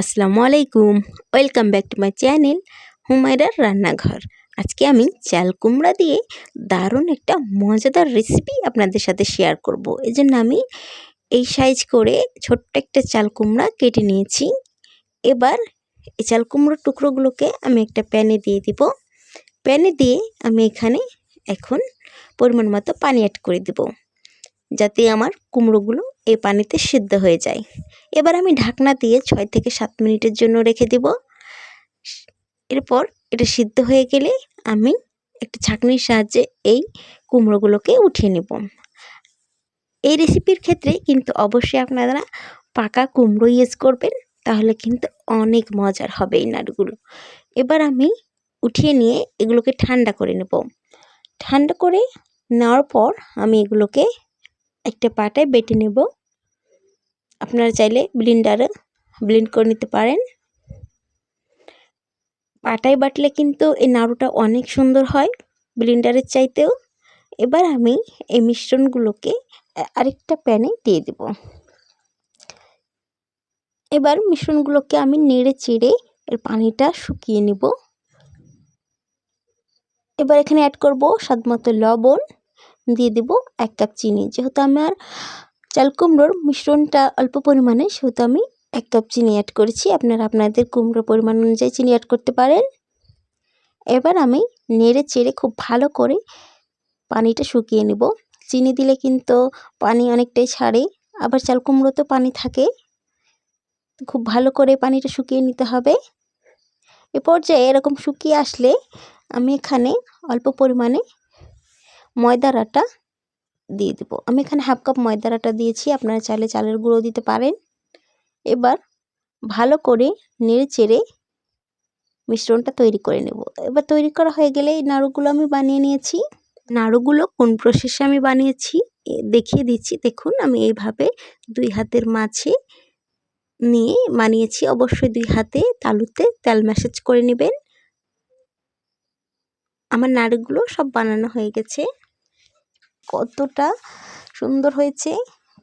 আসসালামু আলাইকুম। Welcome back to my channel হুমায়রার রান্নাঘর। আজকে আমি চাল কুমড়া দিয়ে দারুণ একটা মজাদার রেসিপি আপনাদের সাথে শেয়ার করব। এই জন্য আমি এই সাইজ করে ছোট্ট একটা চাল কুমড়া কেটে নিয়েছি। এবার এই চাল কুমড়োর টুকরোগুলোকে আমি একটা প্যানে দিয়ে দিব। প্যানে দিয়ে আমি এখানে এখন পরিমাণ মতো পানি অ্যাড করে দেব। যাতে আমার কুমড়োগুলো এই পানিতে সিদ্ধ হয়ে যায়। এবার আমি ঢাকনা দিয়ে ছয় থেকে সাত মিনিটের জন্য রেখে দেব। এরপর এটা সিদ্ধ হয়ে গেলে আমি একটা ছাঁকনির সাহায্যে এই কুমড়োগুলোকে উঠিয়ে নেব। এই রেসিপির ক্ষেত্রে কিন্তু অবশ্যই আপনারা পাকা কুমড়ো ইউজ করবেন, তাহলে কিন্তু অনেক মজার হবে এই নাড়ুগুলো। এবার আমি উঠিয়ে নিয়ে এগুলোকে ঠান্ডা করে নেব। ঠান্ডা করে নেওয়ার পর আমি এগুলোকে একটা পাটায় বেটে নেব। আপনারা চাইলে ব্লিন্ডারে ব্লিন্ড করে নিতে পারেন। পাটায় বাটলে কিন্তু এই নাড়ুটা অনেক সুন্দর হয় ব্লিন্ডারের চাইতেও। এবার আমি এই মিশ্রণগুলোকে আরেকটা প্যানে দিয়ে দেব। এবার মিশ্রণগুলোকে আমি নেড়ে চেড়ে এর পানিটা শুকিয়ে নেব। এবার এখানে অ্যাড করব স্বাদ মতো লবণ। দিয়ে দেব এক কাপ চিনি। যেহেতু আমার চাল কুমড়োর মিশ্রণটা অল্প পরিমাণে, সেহেতু আমি এক কাপ চিনি অ্যাড করেছি। আপনারা আপনাদের কুমড়োর পরিমাণ অনুযায়ী চিনি অ্যাড করতে পারেন। এবার আমি নেড়ে চেড়ে খুব ভালো করে পানিটা শুকিয়ে নেব। চিনি দিলে কিন্তু পানি অনেকটাই ছাড়ে, আবার চাল কুমড়োতেও পানি থাকে। খুব ভালো করে পানিটা শুকিয়ে নিতে হবে। এ পর্যায়ে এরকম শুকিয়ে আসলে আমি এখানে অল্প পরিমাণে ময়দার আটা দিয়ে দেব। আমি এখানে হাফ কাপ ময়দার আটা দিয়েছি, আপনারা চাইলে চালের গুঁড়ো দিতে পারেন। এবার ভালো করে নেড়ে চেড়ে মিশ্রণটা তৈরি করে নেব। এবার তৈরি করা হয়ে গেলে এই নাড়ুগুলো আমি বানিয়ে নিয়েছি। নাড়ুগুলো কোন প্রসেসে আমি বানিয়েছি দেখিয়ে দিচ্ছি। দেখুন, আমি এইভাবে দুই হাতের মাঝে নিয়ে বানিয়েছি। অবশ্যই দুই হাতে তালুতে তেল ম্যাসেজ করে নেবেন। আমার নাড়ুগুলো সব বানানো হয়ে গেছে। কতটা সুন্দর হয়েছে,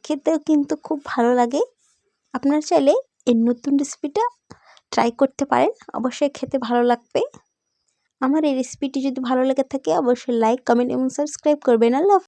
খেতেও কিন্তু খুব ভালো লাগে। আপনারা চাইলে এই নতুন রেসিপিটা ট্রাই করতে পারেন, অবশ্যই খেতে ভালো লাগবে। আমার এই রেসিপিটি যদি ভালো লেগে থাকে, অবশ্যই লাইক কমেন্ট এবং সাবস্ক্রাইব করবেন। আল্লাহ